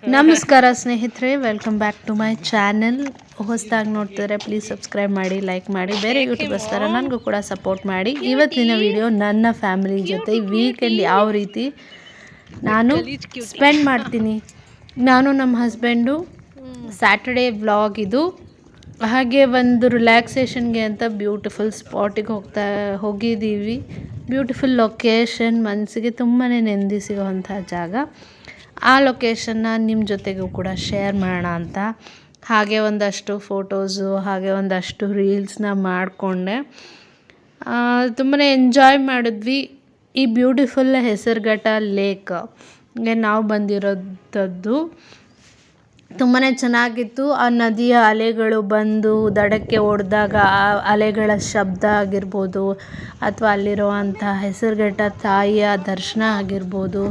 ನಮಸ್ಕಾರ ಸ್ನೇಹಿತರೆ welcome back to my channel ಹೊಸದಾಗಿ ನೋಡ್ತಿದ್ರೆ ಪ್ಲೀಸ್ ಸಬ್ಸ್ಕ್ರೈಬ್ ಮಾಡಿ ಲೈಕ್ ಮಾಡಿ ಬೇರೆ ಯೂಟ್ಯೂಬರ್ಸ್ ಥರ ನನಗೂ ಕೂಡ ಸಪೋರ್ಟ್ ಮಾಡಿ. ಇವತ್ತಿನ ವಿಡಿಯೋ ನನ್ನ ಫ್ಯಾಮಿಲಿ ಜೊತೆ ವೀಕೆಂಡ್ ಯಾವ ರೀತಿ ನಾನು ಸ್ಪೆಂಡ್ ಮಾಡ್ತೀನಿ. ನಾನು ನಮ್ಮ ಹಸ್ಬೆಂಡು ಸ್ಯಾಟರ್ಡೇ ವ್ಲಾಗ್ ಇದು. ಹಾಗೆ ಒಂದು ರಿಲ್ಯಾಕ್ಸೇಷನ್ಗೆ ಅಂತ ಬ್ಯೂಟಿಫುಲ್ ಸ್ಪಾಟಿಗೆ ಹೋಗ್ತಾ ಹೋಗಿದ್ದೀವಿ. ಬ್ಯೂಟಿಫುಲ್ ಲೊಕೇಶನ್ ಮನಸ್ಸಿಗೆ ತುಂಬಾ ನೆಮ್ಮದಿ ಸಿಗೋವಂಥ ಜಾಗ. ಆ ಲೊಕೇಶನ್ನ ನಿಮ್ಮ ಜೊತೆಗೂ ಕೂಡ ಶೇರ್ ಮಾಡೋಣ ಅಂತ. ಹಾಗೆ ಒಂದಷ್ಟು ಫೋಟೋಸು ಹಾಗೆ ಒಂದಷ್ಟು ರೀಲ್ಸ್ನ ಮಾಡಿಕೊಂಡೆ. ತುಂಬಾ ಎಂಜಾಯ್ ಮಾಡಿದ್ವಿ. ಈ ಬ್ಯೂಟಿಫುಲ್ ಹೆಸರುಘಟ್ಟ ಲೇಕ್ ನಾವು ಬಂದಿರೋದದ್ದು. ತುಂಬಾ ಚೆನ್ನಾಗಿತ್ತು. ಆ ನದಿಯ ಅಲೆಗಳು ಬಂದು ದಡಕ್ಕೆ ಹೊಡೆದಾಗ ಆ ಅಲೆಗಳ ಶಬ್ದ ಆಗಿರ್ಬೋದು ಅಥವಾ ಅಲ್ಲಿರುವಂಥ ಹೆಸರುಘಟ್ಟ ತಾಯಿಯ ದರ್ಶನ ಆಗಿರ್ಬೋದು.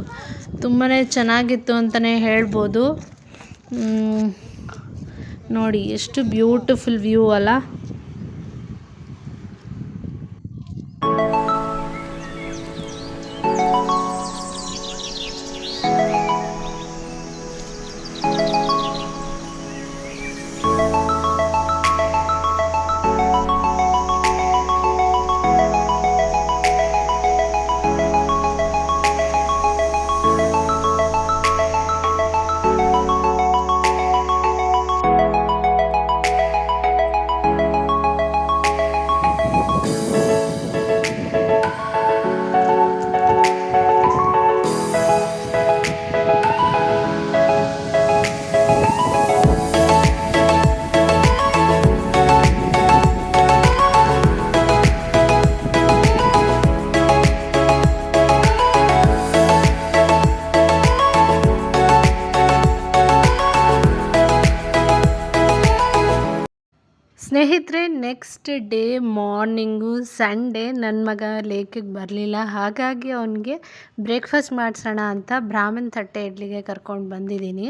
ತುಂಬಾ ಚೆನ್ನಾಗಿತ್ತು ಅಂತಲೇ ಹೇಳ್ಬೋದು. ನೋಡಿ ಎಷ್ಟು ಬ್ಯೂಟಿಫುಲ್ ವ್ಯೂ ಅಲ್ಲ. ಸ್ನೇಹಿತರೆ ನೆಕ್ಸ್ಟ್ ಡೇ ಮಾರ್ನಿಂಗು ಸಂಡೇ ನನ್ನ ಮಗ ಲೇಕಿಗೆ ಬರಲಿಲ್ಲ. ಹಾಗಾಗಿ ಅವನಿಗೆ ಬ್ರೇಕ್ಫಾಸ್ಟ್ ಮಾಡಿಸೋಣ ಅಂತ ಬ್ರಾಹ್ಮಣ್ ತಟ್ಟೆ ಇಡ್ಲಿಗೆ ಕರ್ಕೊಂಡು ಬಂದಿದ್ದೀನಿ.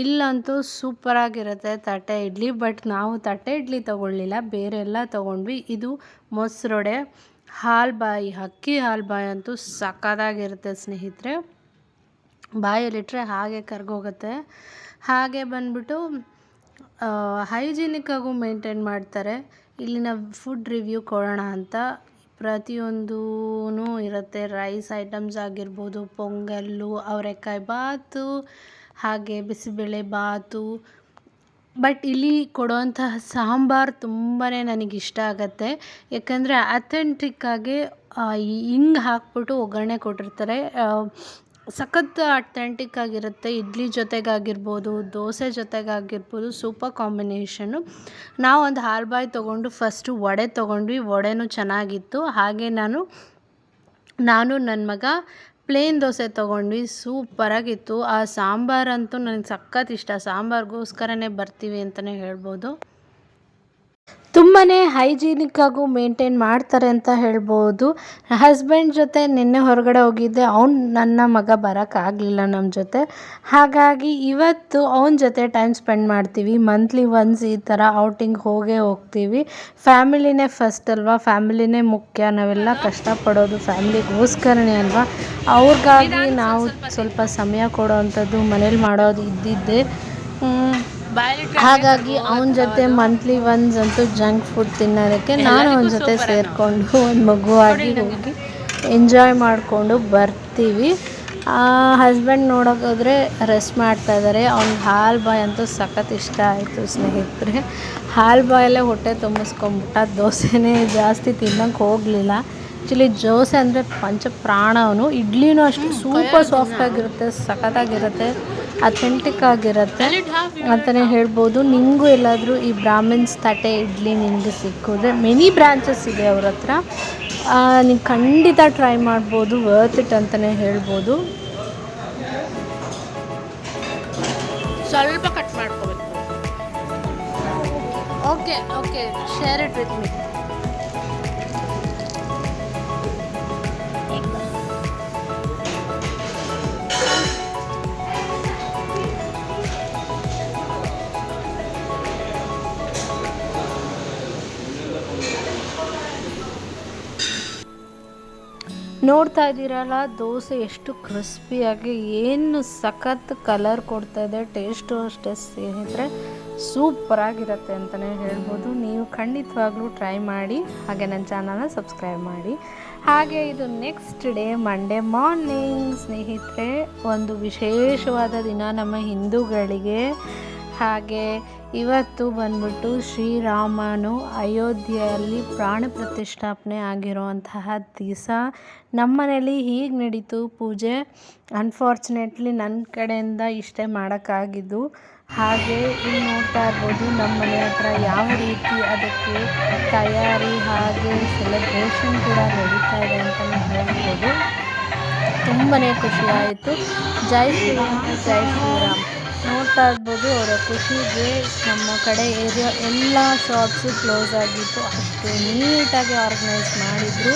ಇಲ್ಲಂತೂ ಸೂಪರಾಗಿರುತ್ತೆ ತಟ್ಟೆ ಇಡ್ಲಿ ಬಟ್ ನಾವು ತಟ್ಟೆ ಇಡ್ಲಿ ತೊಗೊಳ್ಳಿಲ್ಲ. ಬೇರೆ ಎಲ್ಲ ತೊಗೊಂಡ್ವಿ. ಇದು ಮೊಸರೊಡೆ. ಹಾಲು ಬಾಯಿ ಅಕ್ಕಿ ಹಾಲು ಬಾಯಿ ಅಂತೂ ಸಕ್ಕತ್ತಾಗಿರುತ್ತೆ ಸ್ನೇಹಿತರೆ. ಬಾಯಲ್ಲಿಟ್ಟರೆ ಹಾಗೆ ಕರ್ಗೋಗುತ್ತೆ. ಹಾಗೆ ಬಂದ್ಬಿಟ್ಟು ಹೈಜಿನಿಕ್ ಆಗು ಮೇಂಟೈನ್ ಮಾಡ್ತಾರೆ. ಇಲ್ಲಿನ ಫುಡ್ ರಿವ್ಯೂ ಕೊಡೋಣ ಅಂತ. ಪ್ರತಿಯೊಂದೂ ಇರುತ್ತೆ. ರೈಸ್ ಐಟಮ್ಸ್ ಆಗಿರ್ಬೋದು, ಪೊಂಗಲ್ಲು, ಅವರೆಕಾಯಿ ಬಾತು, ಹಾಗೆ ಬಿಸಿಬೇಳೆ ಬಾತು. ಬಟ್ ಇಲ್ಲಿ ಕೊಡುವಂತಹ ಸಾಂಬಾರು ತುಂಬಾ ನನಗೆ ಇಷ್ಟ ಆಗುತ್ತೆ. ಯಾಕಂದರೆ ಅಥೆಂಟಿಕ್ಕಾಗಿ ಹಿಂಗೆ ಹಾಕ್ಬಿಟ್ಟು ಒಗ್ಗರಣೆ ಕೊಟ್ಟಿರ್ತಾರೆ. ಸಖತ್ ಅಥೆಂಟಿಕ್ ಆಗಿರುತ್ತೆ. ಇಡ್ಲಿ ಜೊತೆಗಾಗಿರ್ಬೋದು, ದೋಸೆ ಜೊತೆಗಾಗಿರ್ಬೋದು ಸೂಪರ್ ಕಾಂಬಿನೇಷನು ನಾವು ಒಂದು ಹಾಲು ಬಾಯಿ ತೊಗೊಂಡು ಫಸ್ಟು ವಡೆ ತೊಗೊಂಡ್ವಿ. ವಡೆನೂ ಚೆನ್ನಾಗಿತ್ತು. ಹಾಗೆ ನಾನು ನಾನು ನನ್ನ ಮಗ ಪ್ಲೇನ್ ದೋಸೆ ತೊಗೊಂಡ್ವಿ. ಸೂಪರಾಗಿತ್ತು ಆ ಸಾಂಬಾರಂತೂ ನನಗೆ ಸಖತ್ ಇಷ್ಟ. ಸಾಂಬಾರಿಗೋಸ್ಕರನೇ ಬರ್ತೀವಿ ಅಂತಲೇ ಹೇಳ್ಬೋದು. ತುಂಬಾ ಹೈಜೀನಿಕ್ಕಾಗೂ ಆಗು ಮೇಂಟೈನ್ ಮಾಡ್ತಾರೆ ಅಂತ ಹೇಳ್ಬೋದು. ಹಸ್ಬೆಂಡ್ ಜೊತೆ ನಿನ್ನೆ ಹೊರಗಡೆ ಹೋಗಿದ್ದೆ ಅವ್ನು ನನ್ನ ಮಗ ಬರೋಕ್ಕಾಗಲಿಲ್ಲ ನಮ್ಮ ಜೊತೆ. ಹಾಗಾಗಿ ಇವತ್ತು ಅವನ ಜೊತೆ ಟೈಮ್ ಸ್ಪೆಂಡ್ ಮಾಡ್ತೀವಿ. ಮಂತ್ಲಿ ಒನ್ಸ್ ಈ ಥರ ಔಟಿಂಗ್ ಹೋಗೇ ಹೋಗ್ತೀವಿ. ಫ್ಯಾಮಿಲಿನೇ ಫಸ್ಟ್ ಅಲ್ವಾ? ಫ್ಯಾಮಿಲಿನೇ ಮುಖ್ಯ. ನಾವೆಲ್ಲ ಕಷ್ಟಪಡೋದು ಫ್ಯಾಮಿಲಿಗೋಸ್ಕರನೇ ಅಲ್ವಾ? ಅವ್ರಿಗಾಗಿ ನಾವು ಸ್ವಲ್ಪ ಸಮಯ ಕೊಡೋ ಅಂಥದ್ದು ಮನೇಲಿ ಮಾಡೋದು ಇದ್ದಿದ್ದೆ. ಹಾಗಾಗಿ ಅವನ ಜೊತೆ ಮಂತ್ಲಿ ಒನ್ಸ್ ಅಂತೂ ಜಂಕ್ ಫುಡ್ ತಿನ್ನೋದಕ್ಕೆ ನಾನು ಅವನ ಜೊತೆ ಸೇರಿಕೊಂಡು ಒಂದು ಮಗುವಾಗಿ ಹೋಗಿ ಎಂಜಾಯ್ ಮಾಡಿಕೊಂಡು ಬರ್ತೀವಿ. ಹಸ್ಬೆಂಡ್ ನೋಡೋಕೋದ್ರೆ ರೆಸ್ಟ್ ಮಾಡ್ತಾ ಇದ್ದಾರೆ ಅವ್ನಿಗೆ ಹಾಲು ಬಾಯ್ ಅಂತೂ ಸಖತ್ ಇಷ್ಟ ಆಯಿತು ಸ್ನೇಹಿತರೆ. ಹಾಲು ಬಾಯಲ್ಲೇ ಹೊಟ್ಟೆ ತುಂಬಿಸ್ಕೊಂಬಿಟ್ಟ ದೋಸೆನೇ ಜಾಸ್ತಿ ತಿನ್ನೋಕೆ ಹೋಗಲಿಲ್ಲ. ಆ್ಯಕ್ಚುಲಿ ದೋಸೆ ಅಂದರೆ ಪಂಚ ಪ್ರಾಣ ಅವನು. ಇಡ್ಲಿನೂ ಅಷ್ಟು ಸೂಪರ್ ಸಾಫ್ಟಾಗಿರುತ್ತೆ ಸಖತ್ತಾಗಿರುತ್ತೆ. ಅಥೆಂಟಿಕ್ ಆಗಿರುತ್ತೆ. ಅಂತಲೇ ಹೇಳ್ಬೋದು ನಿಮಗೂ ಎಲ್ಲಾದರೂ ಈ ಬ್ರಾಹ್ಮಿನ್ಸ್ ತಟ್ಟೆ ಇಡ್ಲಿ ನಿಮಗೆ ಸಿಕ್ಕಿದ್ರೆ ಮೆನಿ ಬ್ರಾಂಚಸ್ ಇದೆ ಅವ್ರ ಹತ್ರ. ನೀವು ಖಂಡಿತ ಟ್ರೈ ಮಾಡ್ಬೋದು ವರ್ತ್ ಇಟ್ ಅಂತಲೇ ಹೇಳ್ಬೋದು. ಸ್ವಲ್ಪ ಕಟ್ ಮಾಡ್ಕೋಬೇಕು. Okay okay share it with me ನೋಡ್ತಾ ಇದ್ದೀರಲ್ಲ, ದೋಸೆ ಎಷ್ಟು ಕ್ರಿಸ್ಪಿಯಾಗಿ ಏನು ಸಖತ್ ಕಲರ್ ಕೊಡ್ತಾ ಇದೆ ಟೇಸ್ಟು ಅಷ್ಟೇ ಸ್ನೇಹಿತರೆ. ಸೂಪರಾಗಿರುತ್ತೆ ಅಂತಲೇ ಹೇಳ್ಬೋದು. ನೀವು ಖಂಡಿತವಾಗ್ಲೂ ಟ್ರೈ ಮಾಡಿ, ಹಾಗೆ ನನ್ನ ಚಾನಲ್ನ ಸಬ್ಸ್ಕ್ರೈಬ್ ಮಾಡಿ. ಹಾಗೆ ಇದು ನೆಕ್ಸ್ಟ್ ಡೇ ಮಂಡೇ ಮಾರ್ನಿಂಗ್ ಸ್ನೇಹಿತರೆ. ಒಂದು ವಿಶೇಷವಾದ ದಿನ ನಮ್ಮ ಹಿಂದೂಗಳಿಗೆ. ಹಾಗೆ ಇವತ್ತು ಬಂದ್ಬಿಟ್ಟು ಶ್ರೀರಾಮನು ಅಯೋಧ್ಯೆಯಲ್ಲಿ ಪ್ರಾಣ ಪ್ರತಿಷ್ಠಾಪನೆ ಆಗಿರುವಂತಹ ದಿವಸ ನಮ್ಮನೇಲಿ ಹೀಗೆ ನಡೀತು ಪೂಜೆ. ಅನ್ಫಾರ್ಚುನೇಟ್ಲಿ ನನ್ನ ಕಡೆಯಿಂದ ಇಷ್ಟೇ ಮಾಡೋಕ್ಕಾಗಿದ್ದು. ಹಾಗೆ ಇಲ್ಲಿ ನೋಡ್ತಾ ಇರ್ಬೋದು ನಮ್ಮ ಮನೆ ಹತ್ರ ಯಾವ ರೀತಿ ಅದಕ್ಕೆ ತಯಾರಿ ಹಾಗೆ ಸೆಲೆಬ್ರೇಷನ್ ಕೂಡ ನಡೀತಾ ಇದೆ ಅಂತಲೇ ಹೇಳ್ಬೋದು. ತುಂಬಾ ಖುಷಿಯಾಯಿತು ಜೈ ಶ್ರೀರಾಮ್ ಜೈ ಶ್ರೀರಾಮ್. ನೋಡ್ತಾ ಇರ್ಬೋದು, ಅವರ ಖುಷಿಗೆ ನಮ್ಮ ಕಡೆ ಏರಿಯಾ ಎಲ್ಲ ಶಾಪ್ಸು ಕ್ಲೋಸ್ ಆಗಿತ್ತು. ಅಷ್ಟು ನೀಟಾಗಿ ಆರ್ಗನೈಸ್ ಮಾಡಿದರು.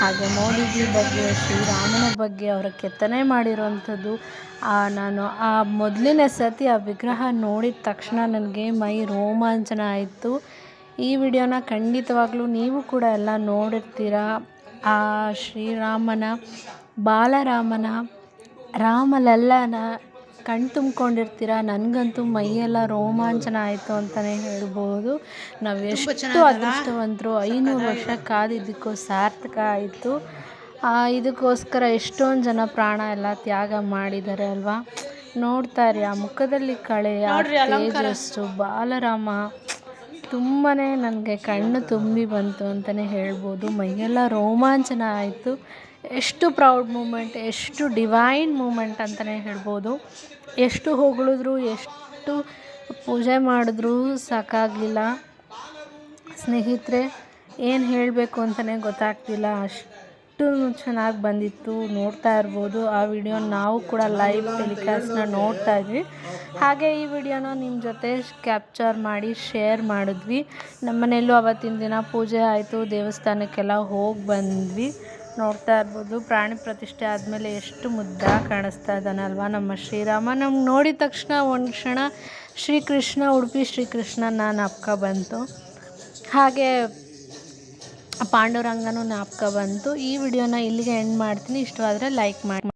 ಹಾಗೆ ಮೋದಿಜಿ ಬಗ್ಗೆ, ಶ್ರೀರಾಮನ ಬಗ್ಗೆ, ಅವರ ಕೆತ್ತನೆ ಮಾಡಿರುವಂಥದ್ದು ನಾನು ಆ ಮೊದಲನೇ ಸತಿ ಆ ವಿಗ್ರಹ ನೋಡಿದ ತಕ್ಷಣ ನನಗೆ ಮೈ ರೋಮಾಂಚನ ಆಯಿತು. ಈ ವಿಡಿಯೋನ ಖಂಡಿತವಾಗ್ಲೂ ನೀವು ಕೂಡ ಎಲ್ಲ ನೋಡಿರ್ತೀರ. ಆ, ಶ್ರೀರಾಮನ, ಬಾಲರಾಮನ ರಾಮಲಲ್ಲನ ಕಣ್ಣು ತುಂಬ್ಕೊಂಡಿರ್ತೀರ? ನನಗಂತೂ ಮೈಯೆಲ್ಲ ರೋಮಾಂಚನ ಆಯಿತು ಅಂತಲೇ ಹೇಳ್ಬೋದು. ನಾವು ಎಷ್ಟು ಅದೃಷ್ಟವಂತರು ಐನೂರು ವರ್ಷ ಕಾದಿದ್ದಕ್ಕೂ ಸಾರ್ಥಕ ಆಯಿತು. ಇದಕ್ಕೋಸ್ಕರ ಎಷ್ಟೊಂದು ಜನ ಪ್ರಾಣ ಎಲ್ಲ ತ್ಯಾಗ ಮಾಡಿದ್ದಾರೆ ಅಲ್ವಾ? ನೋಡ್ತಾ ಇರಿ ಆ ಮುಖದಲ್ಲಿ ಕಳೆ ಆ ತೇಜಸ್ಸು ಬಾಲರಾಮ ತುಂಬಾ ನನಗೆ ಕಣ್ಣು ತುಂಬಿ ಬಂತು ಅಂತಲೇ ಹೇಳ್ಬೋದು. ಮೈಯೆಲ್ಲ ರೋಮಾಂಚನ ಆಯಿತು. ಎಷ್ಟು ಪ್ರೌಡ್ ಮೂಮೆಂಟ್ ಎಷ್ಟು ಡಿವೈನ್ ಮೂಮೆಂಟ್ ಅಂತಲೇ ಹೇಳ್ಬೋದು. ಎಷ್ಟು ಹೊಗಳಿದ್ರು, ಎಷ್ಟು ಪೂಜೆ ಮಾಡಿದ್ರೂ ಸಾಕಾಗಲಿಲ್ಲ. ಸ್ನೇಹಿತರೆ, ಏನು ಹೇಳಬೇಕು ಅಂತಲೇ ಗೊತ್ತಾಗ್ತಿಲ್ಲ. ಅಷ್ಟು ಚೆನ್ನಾಗಿ ಬಂದಿತ್ತು, ನೋಡ್ತಾ ಇರ್ಬೋದು. ಆ ವಿಡಿಯೋ ನಾವು ಕೂಡ ಲೈವ್ ಟೆಲಿಕಾಸ್ಟ್ನ ನೋಡ್ತಾ ಇದ್ವಿ. ಹಾಗೆ ಈ ವಿಡಿಯೋನ ನಿಮ್ಮ ಜೊತೆ ಕ್ಯಾಪ್ಚರ್ ಮಾಡಿ ಶೇರ್ ಮಾಡಿದ್ವಿ. ನಮ್ಮನೆಯಲ್ಲೂ ಅವತ್ತಿನ ದಿನ ಪೂಜೆ ಆಯಿತು, ದೇವಸ್ಥಾನಕ್ಕೆಲ್ಲ ಹೋಗಿ ಬಂದ್ವಿ. ನೋಡ್ತಾ ಇರ್ಬೋದು. ಪ್ರಾಣಿ ಪ್ರತಿಷ್ಠೆ ಆದಮೇಲೆ ಎಷ್ಟು ಮುದ್ದಾಗಿ ಕಾಣಿಸ್ತಾ ಇದ್ದಾನಲ್ವಾ ನಮ್ಮ ಶ್ರೀರಾಮ. ನಮ್ಗೆ ನೋಡಿದ ತಕ್ಷಣ ಒಂದು ಕ್ಷಣ ಶ್ರೀಕೃಷ್ಣ, ಉಡುಪಿ ಶ್ರೀಕೃಷ್ಣ ಜ್ಞಾಪಕ ಬಂತು. ಹಾಗೆ ಪಾಂಡುರಂಗನೂ ಜ್ಞಾಪಕ ಬಂತು. ಈ ವಿಡಿಯೋನ ಇಲ್ಲಿಗೆ ಎಂಡ್ ಮಾಡ್ತೀನಿ. ಇಷ್ಟವಾದರೆ ಲೈಕ್ ಮಾಡಿ.